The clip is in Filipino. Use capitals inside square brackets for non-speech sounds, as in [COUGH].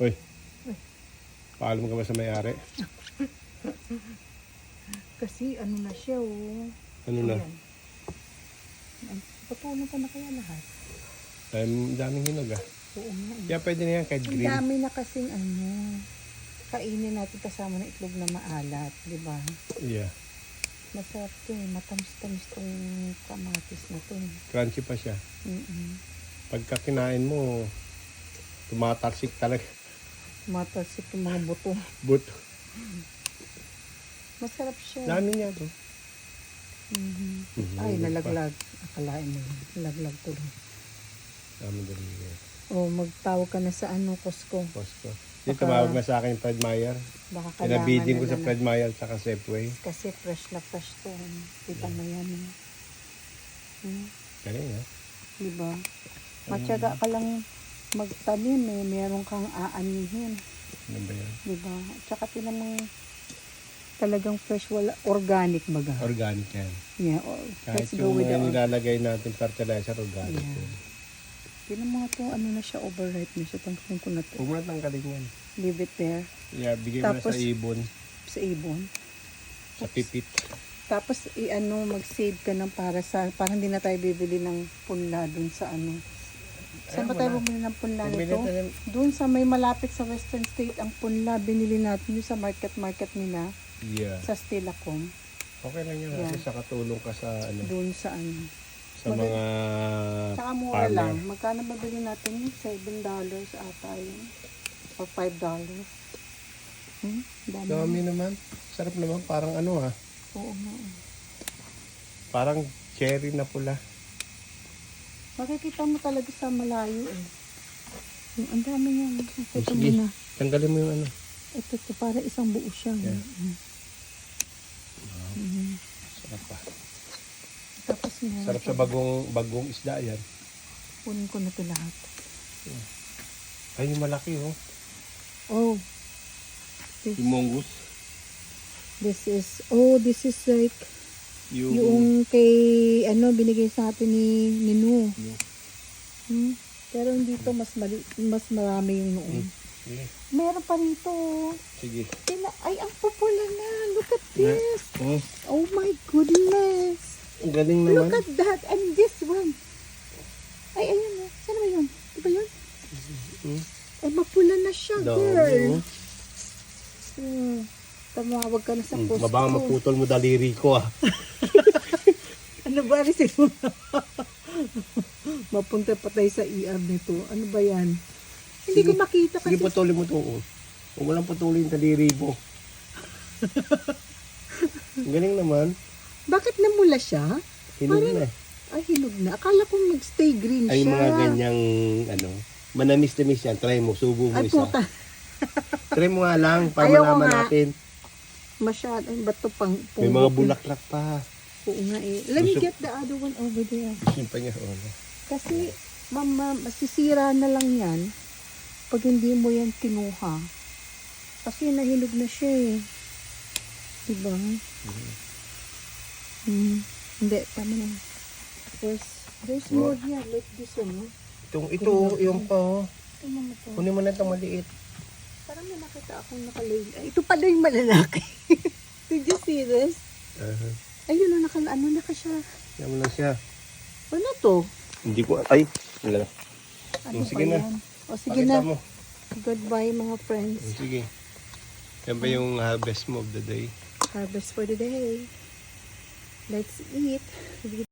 Uy. Paalam ka ba sa may-ari? Kasi ano na siya, oh. Ano na? Ayan. Ay, Patuloy pa na kaya lahat. Um, daming hinog ah. Oo nga. eh. Kaya pwede na yan kahit Ang green. dami na kasing ano, kainin natin kasama ng itlog na maalat, di ba? Yeah. Masarap to eh, matamis-tamis tong kamatis na to. eh. Crunchy pa siya. Mm-mm. Pagka kinain mo, tumatalsik talaga. Matalsik yung mga buto. But, Masarap siya. dami niya to. Mhm. Mhm, Ay, nalaglag. Akalain mo. Nalaglag tuloy. Dami dali niya. Oh, magtawag ka na sa ano, Costco. Costco. Baka- tumawag na sa akin Fred Meyer. Baka kailangan Pinabiding ko sa Fred Meyer tsaka Safeway. Kasi fresh na fresh to. Kita mo yan. eh. Hmm, Galing ha? di ba? Matyaga ka lang magtanim eh. Meron kang aanihin. Ano ba yan? Di ba? Tsaka tinamang talagang fresh, wala, organic baga. Organic yan. Yeah, oh, Kahit let's go yung with the mga or- nilalagay natin fertilizer, organic Yeah. yan. Tinan mo nga to, ano na siya, overripe na siya. Tangkong ko na to. Huwag mo na tanggalin yan. Leave it there Yeah, bigay mo na Tapos- sa ibon, sa ibon. sa pipit. Tapos i-ano, mag-save ka ng para sa, parang hindi na tayo bibili ng punla dun sa ano. Saan ba tayo bumili ng punla nito? Doon sa may malapit sa Western State, ang punla, binili natin yung sa market-market nila, Yeah. sa Stilacom, Okay lang yun kasi Yeah. sa katulong ka sa ano doon sa ano. sa Mag- mga Tsaka mura farmer. lang. Magkano mabili natin yun? $7 ata yun. Or $5. Hmm? Dami. Dami naman. Sarap naman. Parang ano ha. Oo nga. Parang cherry na pula. Makikita mo talaga sa malayo eh. Yung Ang dami yan. Ito Sige. muna. Tanggalin mo yung ano. Ito, ito para isang buo siya. Yeah. Mm. Mhm. Sarap pa. Tapos meron Sarap sa pa- bagong bagong isda yan. Kunin ko na ito lahat. Ay, yung malaki oh. Oh. This, Yung mongoose. this is, oh, this is like, Yung, yung kay, ano, binigay sa atin ni, ni Nu. yung Hmm? Pero hindi to mas mali, mas marami yung noon. sige. Meron pa rito. Sige. Tila, ay, ang pupula na. Look at this. Oh, Oh my goodness. ang galing Look naman. at that. And this one. Ay, ayun. oh. Saan ba yun? Di ba yun? Hmm. Ay, mapula na siya, Dami, girl. oh. Hmm. Tumawag ka na sa Hmm, post Mabaka maputol mo daliri ko ah. [LAUGHS] Ano ba receive mo? [LAUGHS] Mapunta pa tayo sa ER nito. Ano ba yan? Hindi ko makita kasi. Sige, putulin mo to. oh. Huwag mo lang putulin yung daliri mo. [LAUGHS] galing naman. Bakit namula siya? Hinog na eh. Ay, hinog na. Akala ko mag-stay green Ay, siya. mga ganyang, ano, manamis-tamis yan. Try mo, subo mo Ay, isa. puta. [LAUGHS] Try mo nga lang, para Ayaw ko malaman nga. natin. Masyado. Ay, ba't to pang... May mga bulaklak pa. Oo nga eh. Let me Gusto- get the other one over there. Pa niya. Oh, no. Kasi, mama, masisira na lang yan pag hindi mo yan kinuha. Kasi nahinog na siya eh. Diba? Hmm. Hindi, tama na. There's, there's more here. Like this one, no? Itong, ito, yung pa, oh. Tingnan mo to. Kunin mo na itong maliit. Parang may nakita akong nakalay. Ay, ito pala yung malalaki. [LAUGHS] Did you see this? Uh-huh. Ayun na, naka, ano na ka siya. Yan lang siya. Ano to? Hindi ko, ay, wala. Ano Oh, sige na. yan? O sige Pakita na. mo. Goodbye mga friends. Oh, Sige. Yan ba yung harvest mo of the day? Harvest for the day. Let's eat.